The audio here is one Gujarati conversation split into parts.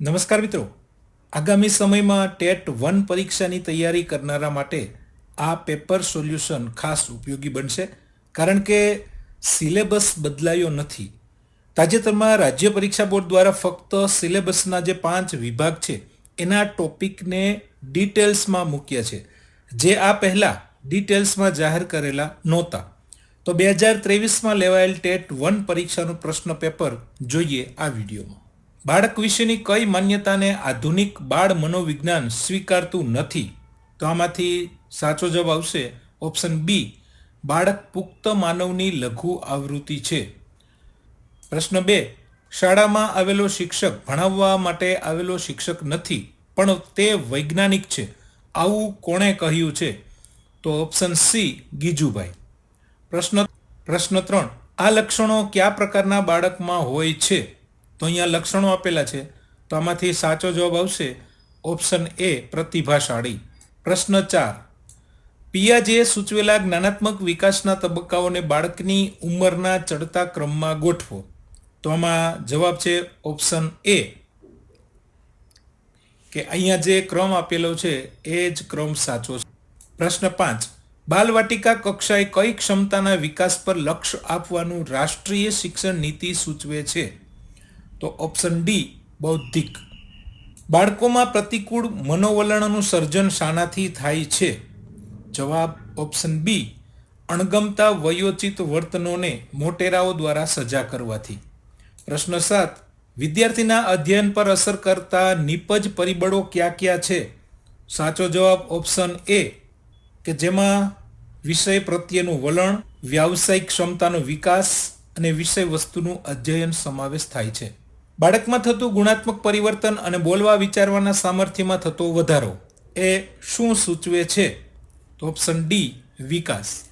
નમસ્કાર મિત્રો. આગામી સમયમાં ટેટ વન પરીક્ષાની તૈયારી કરનારા માટે આ પેપર સોલ્યુશન ખાસ ઉપયોગી બનશે. કારણ કે સિલેબસ બદલાયો નથી. તાજેતરમાં રાજ્ય પરીક્ષા બોર્ડ દ્વારા ફક્ત સિલેબસના જે પાંચ વિભાગ છે, એના ટોપિકને ડિટેલ્સમાં મૂક્યા છે. જે આ પહેલાં ડિટેલ્સમાં જાહેર કરેલા નહોતા. તો બે હજાર ત્રેવીસમાં લેવાયેલ ટેટ વન પરીક્ષાનું પ્રશ્ન પેપર જોઈએ આ વિડીયોમાં. બાળક વિશેની કઈ માન્યતાને આધુનિક બાળ મનોવિજ્ઞાન સ્વીકારતું નથી? તો આમાંથી સાચો જવાબ આવશે ઓપ્શન બી, બાળક પુખ્ત માનવની લઘુ આવૃત્તિ છે. પ્રશ્ન બે, શાળામાં આવેલો શિક્ષક ભણાવવા માટે આવેલો શિક્ષક નથી, પણ તે વૈજ્ઞાનિક છે. આવું કોણે કહ્યું છે? તો ઓપ્શન સી, ગીજુભાઈ. પ્રશ્ન પ્રશ્ન ત્રણ, આ લક્ષણો કયા પ્રકારના બાળકમાં હોય છે? તો અહીંયા લક્ષણો આપેલા છે. તો આમાંથી સાચો જવાબ આવશે ઓપ્શન એ પ્રતિભાશાળી. પ્રશ્ન ચાર. પિયાજે સૂચવેલા જ્ઞાનાત્મક વિકાસના તબક્કાઓને બાળકની ઉંમરના ચડતા ક્રમમાં ગોઠવો. તો આમાં જવાબ છે ઓપ્શન એ. કે અહીંયા જે ક્રમ આપેલો છે એ જ ક્રમ સાચો છે. પ્રશ્ન પાંચ. બાલવાટિકા કક્ષાએ કઈ ક્ષમતાના વિકાસ પર લક્ષ્ય આપવાનું રાષ્ટ્રીય શિક્ષણ નીતિ સૂચવે છે? તો ઓપ્શન ડી બૌદ્ધિક. બાળકોમાં પ્રતિકૂળ મનોવલણનું સર્જન શાનાથી થાય છે. જવાબ ઓપ્શન બી અણગમતા વયોચિત વર્તનોને મોટેરાઓ દ્વારા સજા કરવાથી. પ્રશ્ન સાત, વિદ્યાર્થીના અધ્યયન પર અસર કરતા નિપજ પરિબળો કયા કયા છે? સાચો જવાબ ઓપ્શન એ કે જેમાં વિષય પ્રત્યેનું વલણ, વ્યાવસાયિક ક્ષમતાનો વિકાસ અને વિષય વસ્તુનું અધ્યયન સમાવેશ થાય છે. બાળકમાં થતું ગુણાત્મક પરિવર્તન અને બોલવા વિચારવાના સામર્થ્યમાં થતો વધારો એ શું સૂચવે છે? તો ઓપ્શન ડી વિકાસ.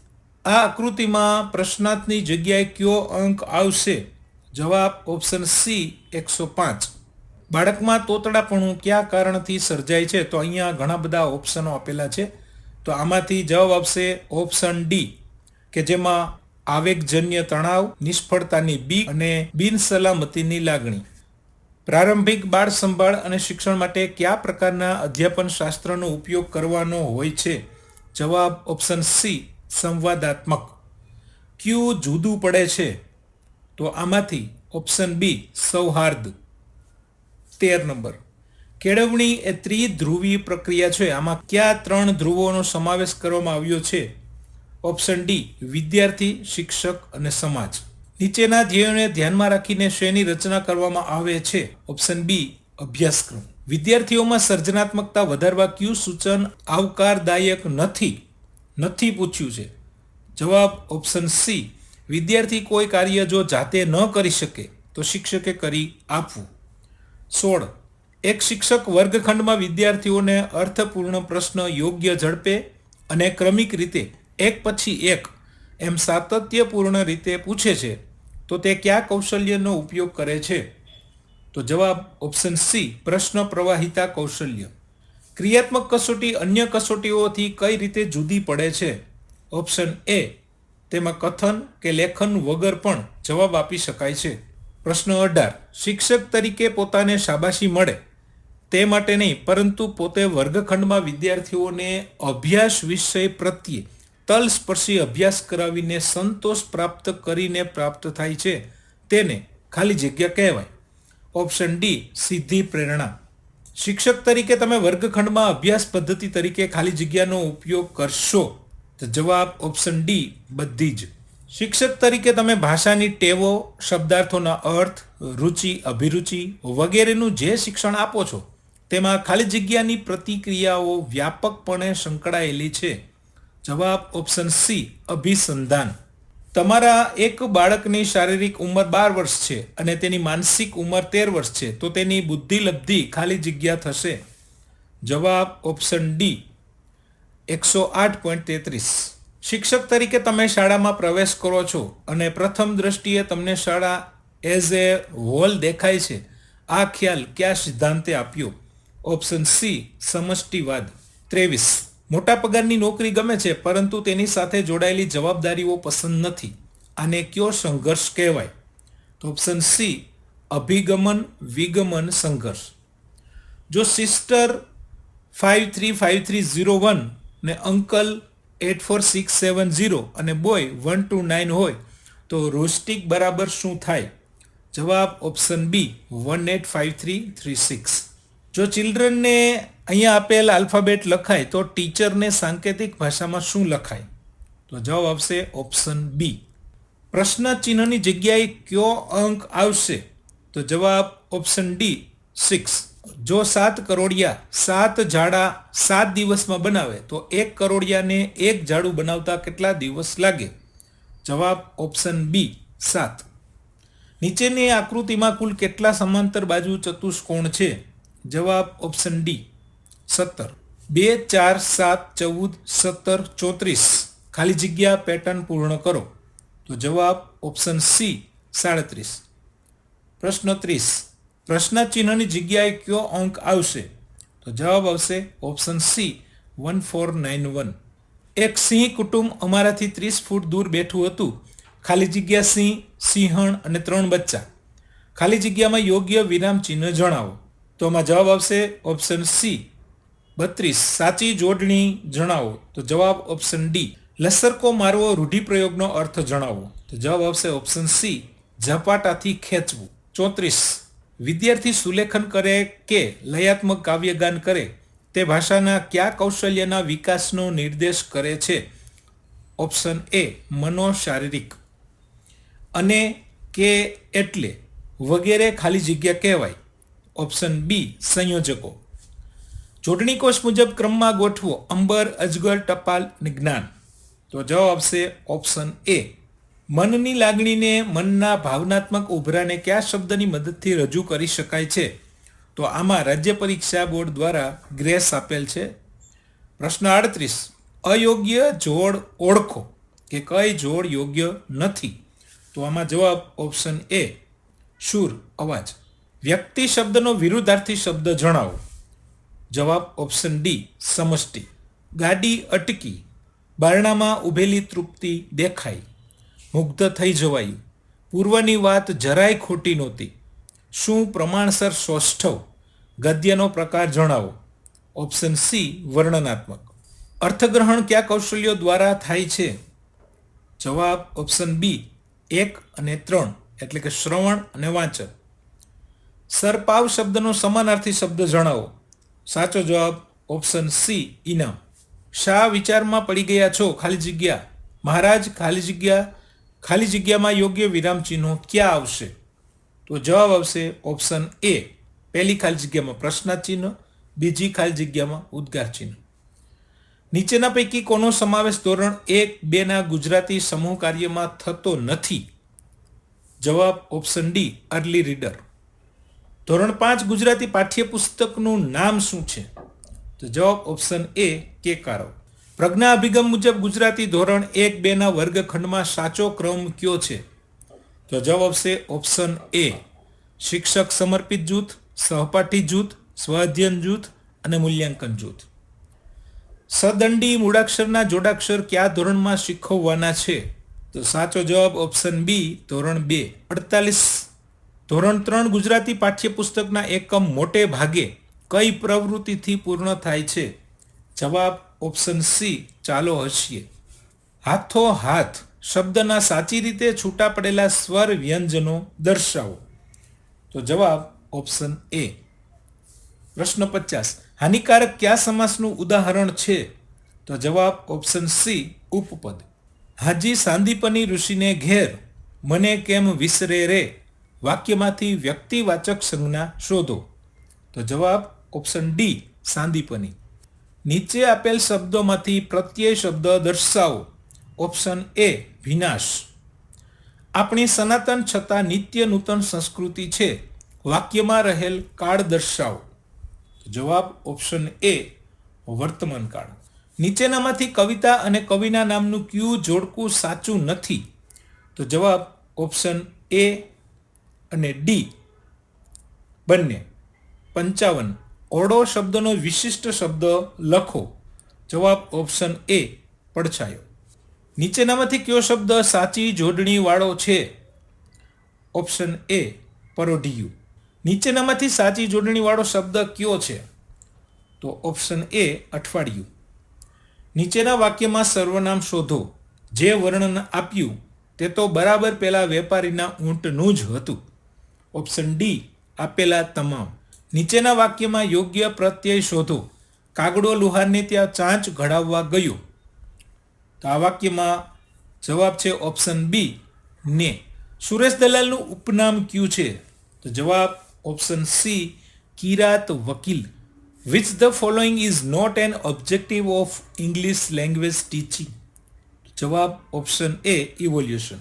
આ આકૃતિમાં પ્રશ્નાર્થની જગ્યાએ કયો અંક આવશે? જવાબ ઓપ્શન સી એકસો પાંચ. બાળકમાં તોતડાપણું કયા કારણથી સર્જાય છે? તો અહીંયા ઘણા બધા ઓપ્શનો આપેલા છે. તો આમાંથી જવાબ આવશે ઓપ્શન ડી કે જેમાં આવેગજન્ય તણાવ, નિષ્ફળતાની બી અને બિનસલામતીની લાગણી. પ્રારંભિક બાળ સંભાળ અને શિક્ષણ માટે કયા પ્રકારના અધ્યાપન શાસ્ત્રનો ઉપયોગ કરવાનો હોય છે? જવાબ ઓપ્શન સી સંવાદાત્મક. ક્યુ જુદું પડે છે? તો આમાંથી ઓપ્શન બી સૌહાર્દ. તેર નંબર. કેળવણી એ ત્રિધ્રુવી પ્રક્રિયા છે. આમાં કયા ત્રણ ધ્રુવોનો સમાવેશ કરવામાં આવ્યો છે? ઓપ્શન ડી વિદ્યાર્થી, શિક્ષક અને સમાજ. નીચેના ધ્યેયોને ધ્યાનમાં રાખીને શેની રચના કરવામાં આવે છે. ઓપ્શન બી, અભ્યાસક્રમ. વિદ્યાર્થીઓમાં સર્જનાત્મકતા વધારવા કયું સૂચન આવકારદાયક નથી? નથી પૂછ્યું છે. જવાબ ઓપ્શન સી, વિદ્યાર્થી કોઈ કાર્ય જો જાતે ન કરી શકે, તો શિક્ષકે કરી આપવું. સોળ, એક શિક્ષક વર્ગખંડમાં વિદ્યાર્થીઓને અર્થપૂર્ણ પ્રશ્ન યોગ્ય ઝડપે અને ક્રમિક રીતે, એક પછી એક એમ સાતત્યપૂર્ણ રીતે પૂછે છે, તો તે કયા કૌશલ્યનો ઉપયોગ કરે છે? તો જવાબ ઓપ્શન સી પ્રશ્ન પ્રવાહિતા કૌશલ્ય. ક્રિયાત્મક કસોટી અન્ય કસોટીઓથી કઈ રીતે જુદી પડે છે? ઓપ્શન એ તેમાં કથન કે લેખન વગર પણ જવાબ આપી શકાય છે. પ્રશ્ન અઢાર, શિક્ષક તરીકે પોતાને શાબાશી મળે? તે માટે નહીં, પરંતુ પોતે વર્ગખંડમાં વિદ્યાર્થીઓને અભ્યાસ વિષય પ્રત્યે તલસ્પર્શી અભ્યાસ કરાવીને સંતોષ પ્રાપ્ત કરીને પ્રાપ્ત થાય છે. તેને ખાલી જગ્યા કહેવાય. ઓપ્શન ડી સીધી પ્રેરણા. શિક્ષક તરીકે તમે વર્ગખંડમાં અભ્યાસ પદ્ધતિ તરીકે ખાલી જગ્યાનો ઉપયોગ કરશો. તો જવાબ ઓપ્શન ડી, બધી જ. શિક્ષક તરીકે તમે ભાષાની ટેવો, શબ્દાર્થોના અર્થ, રુચિ, અભિરુચિ વગેરેનું જે શિક્ષણ આપો છો, તેમાં ખાલી જગ્યાની પ્રતિક્રિયાઓ વ્યાપકપણે સંકળાયેલી છે. જવાબ ઓપ્શન સી અભિસંધાન. તમારા એક બાળકની શારીરિક ઉંમર બાર વર્ષ છે અને તેની માનસિક ઉંમર તેર વર્ષ છે, તો તેની બુદ્ધિલબ્ધિ ખાલી જગ્યા થશે. જવાબ ઓપ્શન ડી એકસો આઠ પોઈન્ટ તેત્રીસ. શિક્ષક તરીકે તમે શાળામાં પ્રવેશ કરો છો અને પ્રથમ દ્રષ્ટિએ તમને શાળા એઝ એ હોલ દેખાય છે. આ ખ્યાલ કયા સિદ્ધાંતે આપ્યો? ઓપ્શન સી સમષ્ટિવાદ. ત્રેવીસ. મોટા પગારની નોકરી ગમે છે, પરંતુ તેની સાથે જોડાયેલી જવાબદારીઓ પસંદ નથી. આને કયો સંઘર્ષ કહેવાય? તો ઓપ્શન સી અભિગમન, વિગમન સંઘર્ષ. જો sister five three five three zero one ને uncle eight four six seven zero અને બોય વન ટુ નાઇન હોય, તો રોસ્ટિક બરાબર શું થાય? જવાબ option B one eight five three three six જો ચિલ્ડ્રનને અહીંયા આપેલ આલ્ફાબેટ લખાય તો ટીચરને સાંકેતિક ભાષામાં શું લખાય? તો જવાબ આવશે ઓપ્શન બી. પ્રશ્ન ચિહ્નની જગ્યાએ કયો અંક આવશે? તો જવાબ ઓપ્શન ડી સિક્સ. જો સાત કરોડિયા સાત ઝાડા સાત દિવસમાં બનાવે, તો એક કરોડિયાને એક ઝાડુ બનાવતા કેટલા દિવસ લાગે? જવાબ ઓપ્શન બી સાત. નીચેની આકૃતિમાં કુલ કેટલા સમાંતર બાજુ ચતુષ્કોણ છે? જવાબ ઓપ્શન ડી સત્તર. બે, ચાર, સાત, ચૌદ, સત્તર, ચોત્રીસ. ખાલી જગ્યા પેટર્ન પૂર્ણ કરો. તો જવાબ ઓપ્શન સી સાડત્રીસ. પ્રશ્ન ત્રીસ. પ્રશ્ન ચિહ્નની જગ્યાએ કયો અંક આવશે? તો જવાબ આવશે option C one four nine one એક સિંહ કુટુંબ અમારાથી ત્રીસ ફૂટ દૂર બેઠું હતું. ખાલી જગ્યા સિંહ, સિંહણ અને ત્રણ બચ્ચા. ખાલી જગ્યામાં યોગ્ય વિરામ ચિહ્ન જણાવો. તો આમાં જવાબ આવશે ઓપ્શન સી બત્રીસ, સાચી જોડણી જણાવો. તો જવાબ ઓપ્શન ડી લસરકો મારવો રૂઢિપ્રયોગનો અર્થ જણાવો. તો જવાબ આવશે ઓપ્શન સી ઝપાટાથી ખેંચવું. ચોત્રીસ, વિદ્યાર્થી સુલેખન કરે કે લયાત્મક કાવ્યગાન કરે? તે ભાષાના કયા કૌશલ્યના વિકાસનો નિર્દેશ કરે છે? ઓપ્શન એ મનોશારીરિક. અને કે એટલે વગેરે ખાલી જગ્યા કહેવાય? ઓપ્શન બી સંયોજકો. જોડણી કોષ મુજબ ક્રમમાં ગોઠવો અંબર, અજગર, ટપાલ અને જ્ઞાન. તો જવાબ આવશે ઓપ્શન એ. મનની લાગણીને મનના ભાવનાત્મક ઉભરાને કયા શબ્દની મદદથી રજૂ કરી શકાય છે? તો આમાં રાજ્ય પરીક્ષા બોર્ડ દ્વારા ગ્રેસ આપેલ છે. પ્રશ્ન આડત્રીસ. અયોગ્ય જોડ ઓળખો કે કઈ જોડ યોગ્ય નથી? તો આમાં જવાબ ઓપ્શન એ. શૂર, અવાજ. વ્યક્તિ શબ્દનો વિરુદ્ધાર્થી શબ્દ જણાવો. જવાબ ઓપ્શન ડી સમષ્ટિ. ગાડી અટકી. બારણામાં ઊભેલી તૃપ્તિ દેખાઈ. મુગ્ધ થઈ જવાયું પૂર્વની વાત જરાય ખોટી નહોતી. શું પ્રમાણસર સૌષ્ઠવ ગદ્યનો પ્રકાર જણાવો. ઓપ્શન સી વર્ણનાત્મક. અર્થગ્રહણ કયા કૌશલ્યો દ્વારા થાય છે? જવાબ ઓપ્શન બી એક અને ત્રણ, એટલે કે શ્રવણ અને વાંચન. સરપાવ શબ્દનો સમાનાર્થી શબ્દ જણાવો. સાચો જવાબ ઓપ્શન સી, ઇનામ. શા વિચારમાં પડી ગયા છો? ખાલી જગ્યા. મહારાજ, ખાલી જગ્યા. ખાલી જગ્યામાં યોગ્ય વિરામ ચિહ્નો ક્યાં આવશે? તો જવાબ આવશે ઓપ્શન એ, પહેલી ખાલી જગ્યામાં પ્રશ્નાચિહ્ન, બીજી ખાલી જગ્યામાં ઉદ્ગાર ચિહ્ન નીચેના પૈકી કોનો સમાવેશ ધોરણ એક બેના ગુજરાતી સમૂહ કાર્યમાં થતો નથી? જવાબ ઓપ્શન ડી, અર્લી રીડર. ધોરણ પાંચ ગુજરાતી પાઠ્યપુસ્તકનું નામ શું છે? તો જવાબ ઓપ્શન એ કે કારો. પ્રજ્ઞા અભિગમ મુજબ ગુજરાતી ધોરણ એક બેના વર્ગખંડમાં સાચો ક્રમ કયો છે? તો જવાબ આવશે ઓપ્શન એ શિક્ષક સમર્પિત જૂથ, સહપાઠી જૂથ, સ્વાધ્યન જૂથ અને મૂલ્યાંકન જૂથ. સદંડી મૂળાક્ષરના જોડાક્ષર કયા ધોરણમાં શીખવવાના છે? તો સાચો જવાબ ઓપ્શન બી ધોરણ બે, અડતાલીસ ધોરણ ત્રણ ગુજરાતી પાઠ્યપુસ્તકના એકમ મોટે ભાગે કઈ પ્રવૃત્તિથી પૂર્ણ થાય છે? જવાબ ઓપ્શન સી, ચાલો હસીએ. હાથો હાથ શબ્દના સાચી રીતે છૂટા પડેલા સ્વર વ્યંજનો દર્શાવો. તો જવાબ ઓપ્શન એ. પ્રશ્ન પચાસ, હાનિકારક કયા સમાસનું ઉદાહરણ છે? તો જવાબ ઓપ્શન સી, ઉપપદ. હાજી સાંદીપની ઋષિને ઘેર, મને કેમ વિસરે રે? વાક્યમાંથી વ્યક્તિવાચક સંજ્ઞા શોધો. તો જવાબ ઓપ્શન ડી સાંદીપની નીચે આપેલ શબ્દોમાંથી પ્રત્યય શબ્દ દર્શાવો. ઓપ્શન એ, વિનાશ. આપણી સનાતન છતાં નિત્ય નૂતન સંસ્કૃતિ છે. વાક્યમાં રહેલ કાળ દર્શાવો. જવાબ ઓપ્શન એ, વર્તમાન કાળ. નીચેનામાંથી કવિતા અને કવિના નામનું ક્યુ જોડકું સાચું નથી. તો જવાબ ઓપ્શન એ અને ડી બંને પંચાવન. ઓડો શબ્દનો વિશિષ્ટ શબ્દ લખો. જવાબ ઓપ્શન એ પડછાયો. નીચેનામાંથી કયો શબ્દ સાચી જોડણીવાળો છે? ઓપ્શન એ પરોઢિયું. નીચેનામાંથી સાચી જોડણીવાળો શબ્દ કયો છે? તો ઓપ્શન એ અઠવાડિયું. નીચેના વાક્યમાં સર્વનામ શોધો. જે વર્ણન આપ્યું તે તો બરાબર પેલા વેપારીના ઊંટનું જ હતું. ઓપ્શન ડી, આપેલા તમામ. નીચેના વાક્યમાં યોગ્ય પ્રત્યય શોધો. કાગડો લુહારને ત્યાં ચાંચ ઘડાવવા ગયો. તો આ વાક્યમાં જવાબ છે ઓપ્શન બી, ને. સુરેશ દલાલનું ઉપનામ ક્યું છે? તો જવાબ ઓપ્શન સી, કિરાત વકીલ. Which the following is not an objective of English language teaching જવાબ option A evolution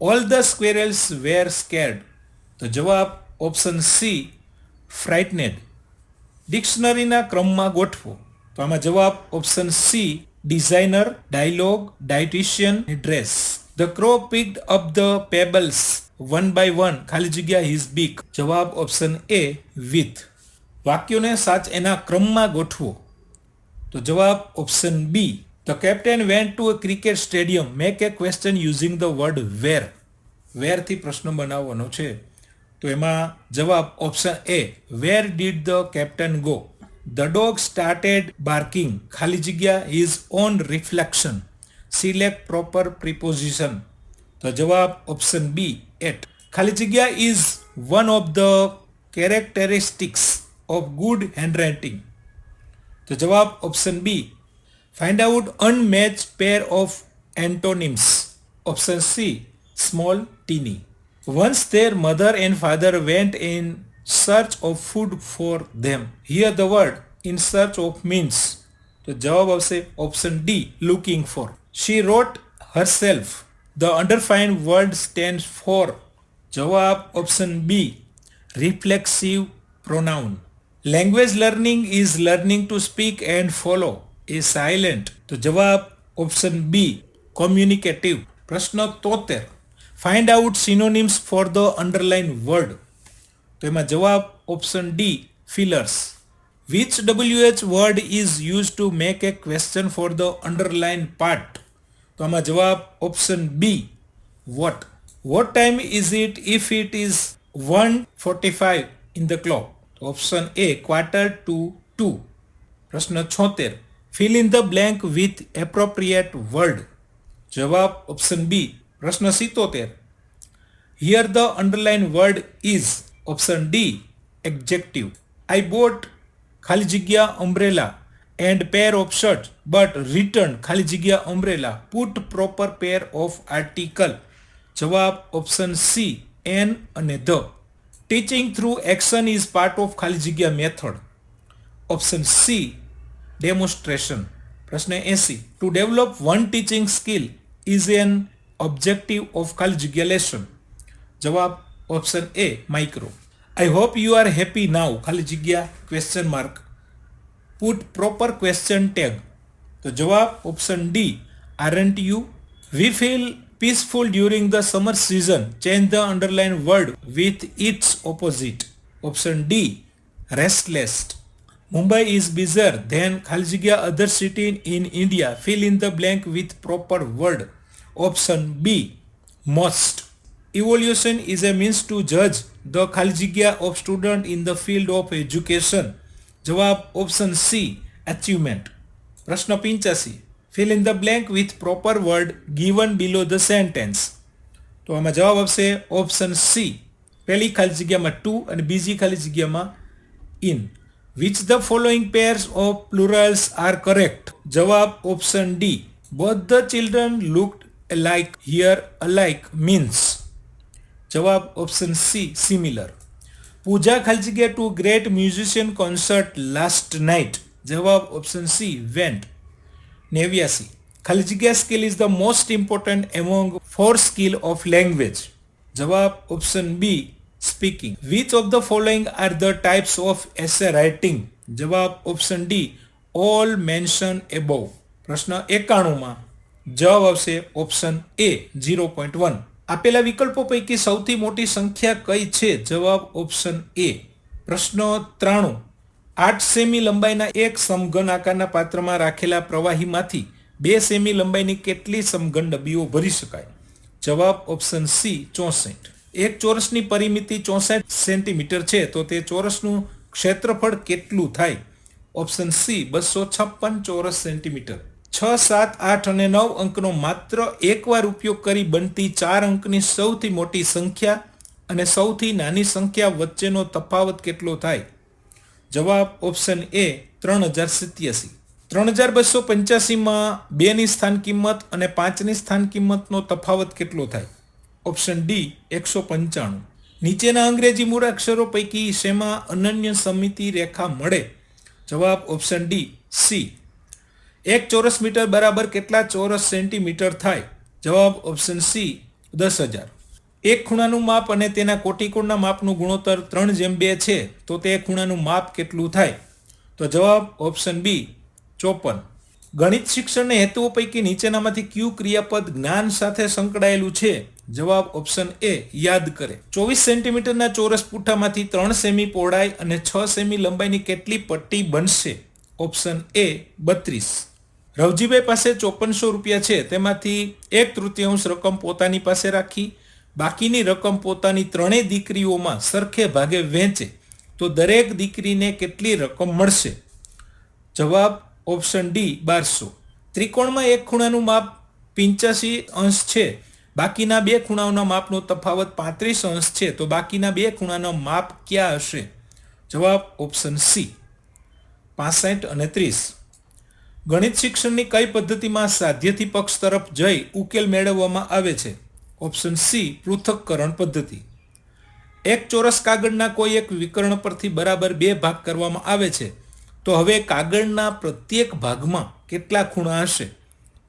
all the squirrels were scared તો જવાબ ઓપ્શન સી ફ્રાઇટનેડ ડિક્શનરીના ક્રમમાં ગોઠવો. તો આમાં જવાબ option C designer dialogue dietitian dress the crow picked up the pebbles one by one ખાલી જગ્યા હિઝ બીક જવાબ ઓપ્શન એ વિથ વાક્યોને સાચ એના ક્રમમાં ગોઠવો. તો જવાબ option B the captain went to a cricket stadium make a question using the word where વેરથી પ્રશ્ન બનાવવાનો છે? તો એમાં જવાબ option A where did the captain go the dog started barking ખાલી જગ્યા is on reflection select proper preposition તો જવાબ ઓપ્શન બી એટ ખાલી જગ્યા is one of the characteristics of good handwriting તો જવાબ option B find out unmatch pair of antonyms option C small tiny ones their mother and father went in search of food for them here the word in search of means તો જવાબ આવશે option D looking for she wrote herself the underlined word stands for જવાબ option B reflexive pronoun language learning is learning to speak and follow A silent તો જવાબ ઓપ્શન બી કોમ્યુનિકેટિવ પ્રશ્ન તોતેર find out synonyms for the underline word તો એમાં જવાબ option D fillers which WH word is use to make a question for the underline part તો આમાં જવાબ option B what what time is it if it is one forty five in the clock option A quarter to two પ્રશ્ન છોતેર fill in the blank with appropriate word જવાબ ઓપ્શન બી પ્રશ્ન સિત્તોતેર here the underline word is option D adjective I bought ખાલી જગ્યા umbrella and pair of shirt but return ખાલી જગ્યા umbrella put proper pair of article જવાબ ઓપ્શન સી એન અને the teaching through action is part of ખાલી જગ્યા મેથડ ઓપ્શન સી ડેમોન્સ્ટ્રેશન પ્રશ્ન એસી to develop one teaching skill is an objective of ખાલી જગ્યા લેસન જવાબ option A micro I hope you are happy now ખાલી જગ્યા question mark put proper question tag તો જવાબ option D aren't you we feel peaceful during the summer season change the underline word with its opposite option D restless Mumbai is busier than ખાલી જગ્યા other city in India. Fill in the blank with proper word. Option B, most. Evolution is a means to જજ ધ ખાલી જગ્યા of student in the field of education. જવાબ ઓપ્શન સી અચીવમેન્ટ પ્રશ્ન પિંચાસી fill in the blank with proper word given below the sentence. તો આમાં જવાબ આવશે ઓપ્શન સી, પહેલી ખાલી જગ્યામાં ટુ અને બીજી ખાલી જગ્યામાં in. Which the following pairs of plurals are correct? Jawab option D. Both the children looked alike here alike means. Jawab option C similar. Pooja Khalchige to great musician concert last night. Jawab option C went. Nevyasi. Khalchige skill is the most important among four skill of language. Jawab option B speaking which of the following are the types of essay writing જવાબ option D all mention above પ્રશ્ન એકાણુંમાં જવાબ આવશે option A zero point one આપેલા વિકલ્પો પૈકી સૌથી મોટી સંખ્યા કઈ છે? જવાબ ઓપ્શન એ પ્રશ્ન ત્રાણું. આઠ સેમી લંબાઈના એક સમઘન આકારના પાત્રમાં રાખેલા પ્રવાહીમાંથી બે સેમી લંબાઈની કેટલી સમઘન ડબ્બીઓ ભરી શકાય? જવાબ ઓપ્શન સી ચોસઠ. એક ચોરસની પરિમિતિ ચોસઠ સેન્ટીમીટર છે, તો તે ચોરસનું ક્ષેત્રફળ કેટલું થાય? ઓપ્શન સી, બસો છપ્પન ચોરસ સેન્ટીમીટર. છ, સાત, આઠ અને નવ અંકનો માત્ર એકવાર ઉપયોગ કરી બનતી ચાર અંકની સૌથી મોટી સંખ્યા અને સૌથી નાની સંખ્યા વચ્ચેનો તફાવત કેટલો થાય? જવાબ ઓપ્શન એ, ત્રણ હજાર સિત્યાસી. ત્રણ હજાર બસો પંચ્યાસીમાં બેની સ્થાન કિંમત અને પાંચની સ્થાન કિંમતનો તફાવત કેટલો થાય? ઓપ્શન ડી, એકસો પંચાણું. નીચેના અંગ્રેજી મૂળાક્ષરો પૈકી શેમાં અનન્ય સમિતિ રેખા મળે? જવાબ ઓપ્શન ડી, સી. એક ચોરસ મીટર બરાબર કેટલા ચોરસ સેન્ટીમીટર થાય? જવાબ ઓપ્શન સી, દસ હજાર. એક ખૂણાનું માપ અને તેના કોટિકોણના માપનું ગુણોત્તર ત્રણ જેમ બે છે, તો તે ખૂણાનું માપ કેટલું થાય? તો જવાબ ઓપ્શન બી, ચોપન. ગણિત શિક્ષણના હેતુઓ પૈકી નીચેનામાંથી ક્યુ ક્રિયાપદ જ્ઞાન સાથે સંકળાયેલું છે? જવાબ ઓપ્શન એ યાદ કરે. ચોવીસ સેન્ટીમીટરના ચોરસ પૂઠામાંથી ત્રણ સેમી પહોળાઈ અને છ સેમી લંબાઈની કેટલી પટ્ટી બનશે? ઓપ્શન એ બત્રીસ. રવજીભાઈ પાસે ચોપનસો રૂપિયા છે, તેમાંથી એક તૃતીયાંશ રકમ પોતાની પાસે રાખી, બાકીની રકમ પોતાની ત્રણેય દીકરીઓમાં સરખે ભાગે વહેંચે તો દરેક દીકરીને કેટલી રકમ મળશે? જવાબ ઓપ્શન ડી બારસો. ત્રિકોણમાં એક ખૂણાનું માપ પિંચ્યાસી અંશ છે. બાકીના બે ખૂણાઓના માપનો તફાવત પાંત્રીસ અંશ છે, તો બાકીના બે ખૂણાનો માપ ક્યાં હશે? જવાબ ઓપ્શન સી, પાસઠ અને ત્રીસ. ગણિત શિક્ષણની કઈ પદ્ધતિમાં સાધ્યથી પક્ષ તરફ જઈ ઉકેલ મેળવવામાં આવે છે? ઓપ્શન સી, પૃથક્કરણ પદ્ધતિ. એક ચોરસ કાગળના કોઈ એક વિકર્ણ પરથી બરાબર બે ભાગ કરવામાં આવે છે, તો હવે કાગળના પ્રત્યેક ભાગમાં કેટલા ખૂણા હશે?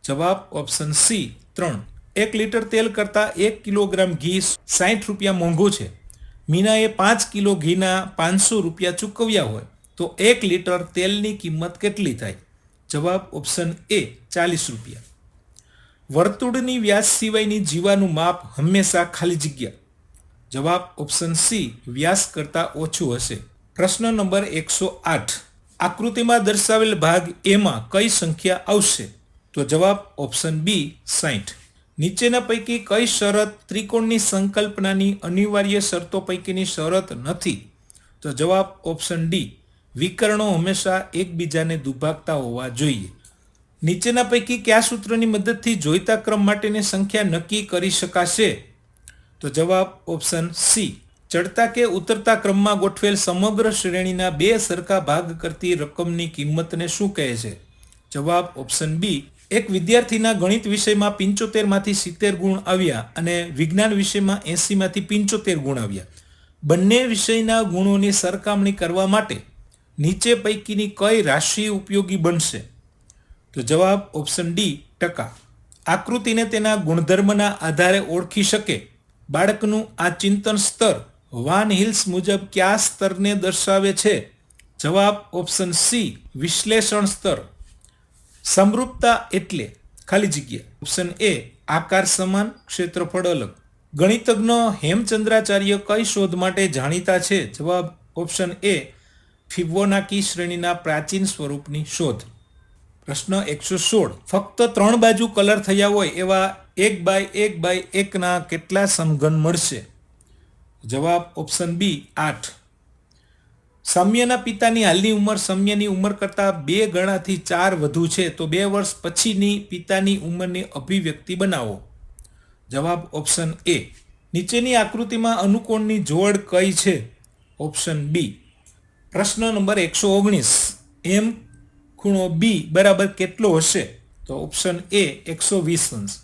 જવાબ ઓપ્શન સી, ત્રણ. એક લીટર તેલ કરતાં એક કિલોગ્રામ ઘી સાઠ રૂપિયા મોંઘું છે. મીનાએ પાંચ કિલો ઘીના પાંચસો રૂપિયા ચૂકવ્યા હોય તો એક લીટર તેલની કિંમત કેટલી થાય? જવાબ ઓપ્શન એ ચાલીસ રૂપિયા. વર્તુળની વ્યાસ સિવાયની જીવાનું માપ હંમેશા ખાલી જગ્યા. જવાબ ઓપ્શન સી વ્યાસ કરતાં ઓછું હશે. પ્રશ્ન નંબર એકસો આઠ. આકૃતિમાં દર્શાવેલ ભાગ એમાં કઈ સંખ્યા આવશે? તો જવાબ ઓપ્શન બી સાઠ. નીચેના પૈકી કઈ શરત ત્રિકોણની સંકલ્પનાની અનિવાર્ય શરતો પૈકીની શરત નથી? તો જવાબ ઓપ્શન ડી, વિકર્ણો હંમેશા એકબીજાને દુભાગતા હોવા જોઈએ. નીચેના પૈકી કયા સૂત્રની મદદથી જોઈતા ક્રમ માટેની સંખ્યા નક્કી કરી શકાશે? તો જવાબ ઓપ્શન સી, ચડતા કે ઉતરતા ક્રમમાં ગોઠવેલ સમગ્ર શ્રેણીના બે સરખા ભાગ કરતી રકમની કિંમતને શું કહે છે? જવાબ ઓપ્શન બી એક વિદ્યાર્થીના ગણિત વિષયમાં પંચોતેરમાંથી સિત્તેર ગુણ આવ્યા અને વિજ્ઞાન વિષયમાં એંસીમાંથી પંચોતેર ગુણ આવ્યા. બંને વિષયના ગુણોની સરખામણી કરવા માટે નીચે પૈકીની કઈ રાશિ ઉપયોગી બનશે? તો જવાબ ઓપ્શન ડી, ટકા. આકૃતિને તેના ગુણધર્મના આધારે ઓળખી શકે. બાળકનું આ ચિંતન સ્તર વાન હિલ્સ મુજબ કયા સ્તરને દર્શાવે છે? જવાબ ઓપ્શન સી, વિશ્લેષણ સ્તર. સમરૂપતા એટલે ખાલી જગ્યા. ઓપ્શન એ આકાર સમાન, ક્ષેત્રફળ અલગ. ગણિતજ્ઞ હેમચંદ્રાચાર્ય કઈ શોધ માટે જાણીતા છે? જવાબ ઓપ્શન એ ફિબોનાકી શ્રેણીના પ્રાચીન સ્વરૂપની શોધ. પ્રશ્ન એકસો સોળ. ફક્ત ત્રણ બાજુ કલર થયા હોય એવા એક બાય એક બાય એકના કેટલા સમઘન મળશે? જવાબ ઓપ્શન બી આઠ. સમ્યના પિતાની હાલની ઉંમર સમ્યની ઉંમર કરતાં બે ગણાથી ચાર વધુ છે, તો બે વર્ષ પછીની પિતાની ઉંમરની અભિવ્યક્તિ બનાવો. જવાબ ઓપ્શન એ. નીચેની આકૃતિમાં અનુકોણની જોડ કઈ છે? Option B. પ્રશ્ન નંબર એકસો ઓગણીસ. એમ ખૂણો બી બરાબર કેટલો હશે? તો ઓપ્શન એ એકસો વીસ અંશ.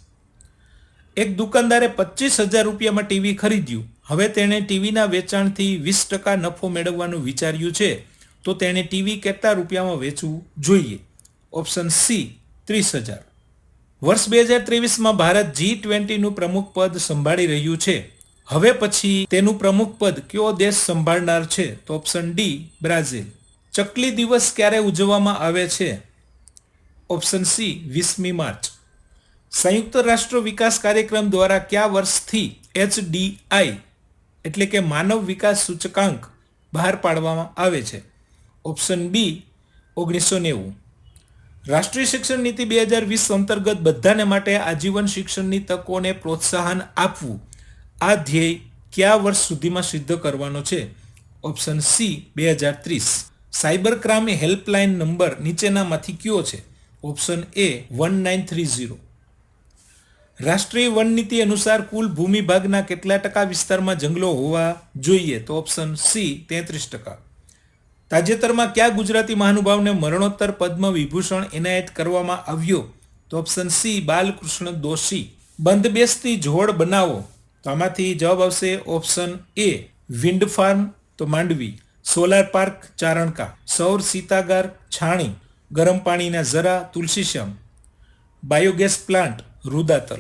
એક દુકાનદારે પચીસ હજાર રૂપિયામાં ટીવી ખરીદ્યું. હવે તેણે ટીવીના વેચાણથી વીસ ટકા નફો મેળવવાનું વિચાર્યું છે, તો તેણે ટીવી કેટલા રૂપિયામાં વેચવું જોઈએ? ઓપ્શન સી, ત્રીસ હજાર. વર્ષ બે હજાર ત્રેવીસમાં ભારત જી ટ્વેન્ટીનું પ્રમુખ પદ સંભાળી રહ્યું છે. હવે પછી તેનું પ્રમુખ પદ કયો દેશ સંભાળનાર છે? તો ઓપ્શન ડી, બ્રાઝિલ. ચકલી દિવસ ક્યારે ઉજવવામાં આવે છે? ઓપ્શન સી, વીસમી માર્ચ. સંયુક્ત રાષ્ટ્ર વિકાસ કાર્યક્રમ દ્વારા કયા વર્ષથી એચડીઆઈ એટલે કે માનવ વિકાસ સૂચકાંક બહાર પાડવામાં આવે છે. ઓપ્શન બી, ઓગણીસો નેવું. રાષ્ટ્રીય શિક્ષણ નીતિ બે હજાર વીસ અંતર્ગત બધાને માટે આજીવન શિક્ષણની તકોને પ્રોત્સાહન આપવું. આ ધ્યેય કયા વર્ષ સુધીમાં સિદ્ધ કરવાનો છે? ઓપ્શન સી, બે હજાર ત્રીસ. સાયબર ક્રાઇમ હેલ્પલાઇન નંબર નીચેનામાંથી કયો છે? Option A, one nine three zero. રાષ્ટ્રીય વન નીતિ અનુસાર કુલ ભૂમિ ભાગના કેટલા ટકા વિસ્તારમાં જંગલો હોવા જોઈએ તો ઓપ્શન સી તેત્રીસ ટકા. તાજેતરમાં કયા ગુજરાતી મહાનુભાવને મરણોત્તર પદ્મ વિભૂષણ એનાયત કરવામાં આવ્યો તો ઓપ્શન સી બાલકૃષ્ણ દોશી. બંધ બેસતી જોડ બનાવો. તો આમાંથી જવાબ આવશે ઓપ્શન એ વિન્ડ ફાર્મ તો માંડવી. Solar park Charanka. સૌર સીતાગાર છાણી. ગરમ પાણીના ઝરા તુલસીશ્યામ બાયોગેસ પ્લાન્ટ રુદાતલ.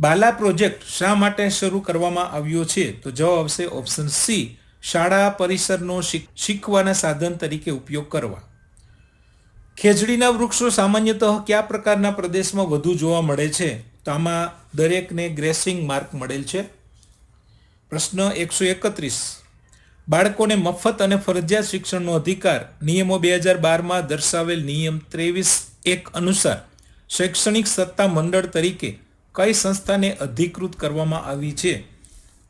બાલા પ્રોજેક્ટ શા માટે શરૂ કરવામાં આવ્યો છે? તો જવાબ આવશે ઓપ્શન સી, શાળા પરિસરનો શીખ- શીખવાના સાધન તરીકે ઉપયોગ કરવા. ખેજડીના વૃક્ષો સામાન્યતઃ કયા પ્રકારના પ્રદેશમાં વધુ જોવા મળે છે? તો આમાં દરેકને ગ્રેસિંગ માર્ક મળેલ છે. પ્રશ્ન એકસો એકત્રીસ. બાળકોને મફત અને ફરજિયાત શિક્ષણનો અધિકાર નિયમો બે હજાર બારમાં દર્શાવેલ નિયમ ત્રેવીસ એક અનુસાર શૈક્ષણિક સત્તા મંડળ તરીકે કઈ સંસ્થાને અધિકૃત કરવામાં આવી છે?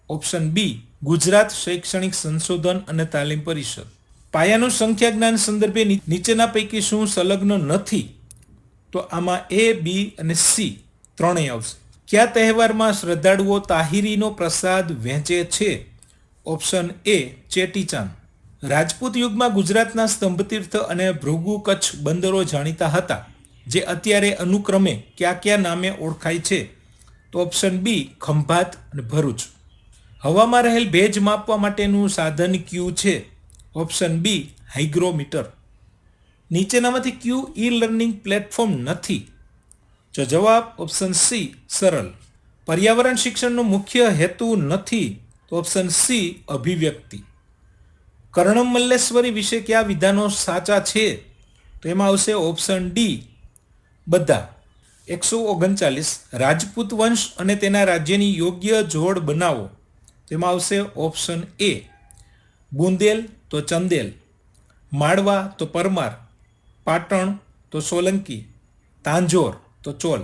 ઓપ્શન બી, ગુજરાત શૈક્ષણિક સંશોધન અને તાલીમ પરિષદ. પાયાનું સંખ્યા જ્ઞાન સંદર્ભે નીચેના પૈકી શું સંલગ્ન નથી? તો આમાં એ, બી અને સી ત્રણેય આવશે. કયા તહેવારમાં શ્રદ્ધાળુઓ તાહિરીનો પ્રસાદ વહેંચે છે? ઓપ્શન એ, ચેટીચાંદ. રાજપૂત યુગમાં ગુજરાતના સ્તંભતીર્થ અને ભૃગુ કચ્છ બંદરો જાણીતા હતા. જે અત્યારે અનુક્રમે કયા કયા નામે ઓળખાય છે, તો ઓપ્શન બી ખંભાત અને ભરૂચ. હવામાં રહેલ ભેજ માપવા માટેનું સાધન ક્યુ છે ઓપ્શન બી હાઇગ્રોમીટર. નીચેનામાંથી ક્યુ ઈ લર્નિંગ પ્લેટફોર્મ નથી. જો જવાબ ઓપ્શન સી સરળ. પર્યાવરણ શિક્ષણનો મુખ્ય હેતુ નથી, તો ઓપ્શન સી અભિવ્યક્તિ. કર્ણમ મલ્લેશ્વરી વિશે કયા વિધાનો સાચા છે, તો એમાં આવશે ઓપ્શન ડી બધા, એકસો ઓગણચાલીસ, રાજપૂત વંશ અને તેના રાજ્યની યોગ્ય જોડ બનાવો. તેમાં આવશે ઓપ્શન એ બુંદેલ તો ચંદેલ, માળવા તો પરમાર, પાટણ તો સોલંકી, તાંજોર તો ચોલ.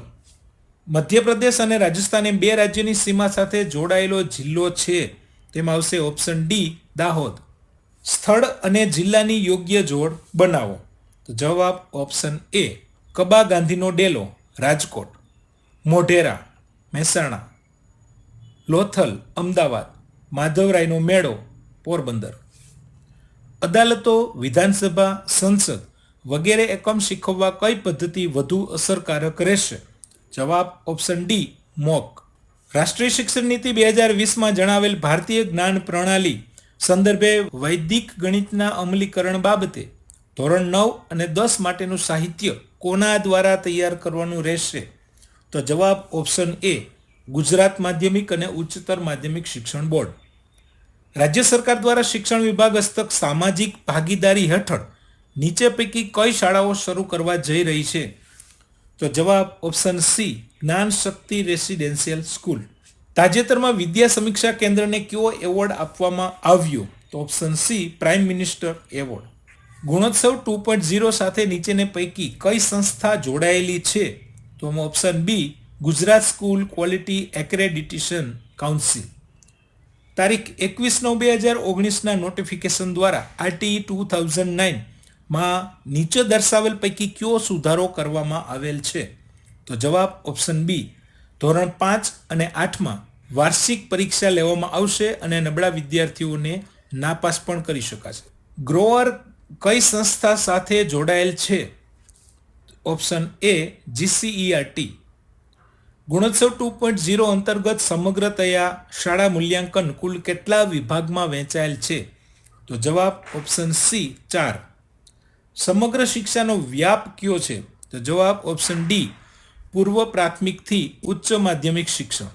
મધ્યપ્રદેશ અને રાજસ્થાન એમ બે રાજ્યની સીમા સાથે જોડાયેલો જિલ્લો છે. તેમાં આવશે ઓપ્શન ડી, દાહોદ. સ્થળ અને જિલ્લાની યોગ્ય જોડ બનાવો. તો જવાબ ઓપ્શન એ કબા ગાંધીનો ડેલો, રાજકોટ, મોઢેરા, મહેસાણા, લોથલ, અમદાવાદ, માધવરાયનો મેળો, પોરબંદર. અદાલતો, વિધાનસભા, સંસદ વગેરે એકમ શીખવવા કઈ પદ્ધતિ વધુ અસરકારક રહેશે? જવાબ ઓપ્શન ડી, મોક. રાષ્ટ્રીય શિક્ષણ નીતિ બે હજાર વીસમાં જણાવેલ ભારતીય જ્ઞાન પ્રણાલી સંદર્ભે વૈદિક ગણિતના અમલીકરણ બાબતે ધોરણ નવ અને દસ માટેનું સાહિત્ય કોના દ્વારા તૈયાર કરવાનું રહેશે? તો જવાબ ઓપ્શન એ, ગુજરાત માધ્યમિક અને ઉચ્ચતર માધ્યમિક શિક્ષણ બોર્ડ. રાજ્ય સરકાર દ્વારા શિક્ષણ વિભાગ હસ્તક સામાજિક ભાગીદારી હેઠળ નીચે પૈકી કઈ શાળાઓ શરૂ કરવા જઈ રહી છે? તો જવાબ ઓપ્શન સી, જ્ઞાન શક્તિ રેસિડેન્શિયલ સ્કૂલ. તાજેતરમાં વિદ્યા સમીક્ષા કેન્દ્રને કયો એવોર્ડ આપવામાં આવ્યો? તો option C, prime minister award. Gunotsav two point zero સાથે નીચેને પૈકી કઈ સંસ્થા જોડાયેલી છે? તો option B Gujarat school quality accreditation council. તારીખ એકવીસ નવ બે હજાર ઓગણીસના નોટિફિકેશન દ્વારા આરટીઈ ટુ થાઉઝન્ડ નાઇનમાં નીચે દર્શાવેલ પૈકી કયો સુધારો કરવામાં આવેલ છે? તો જવાબ ઓપ્શન બી ધોરણ પાંચ અને આઠમાં વાર્ષિક પરીક્ષા લેવામાં આવશે અને નબળા વિદ્યાર્થીઓને નાપાસ પણ કરી શકાશે. ગ્રોઅર કઈ સંસ્થા સાથે જોડાયેલ છે? Option A GCERT Gunotsav two point zero અંતર્ગત સમગ્રતયા શાળા મૂલ્યાંકન કુલ કેટલા વિભાગમાં વહેંચાયેલ છે? તો જવાબ ઓપ્શન સી ચાર. સમગ્ર શિક્ષાનો વ્યાપ કયો છે? તો જવાબ ઓપ્શન ડી પૂર્વ પ્રાથમિકથી ઉચ્ચ માધ્યમિક શિક્ષણ.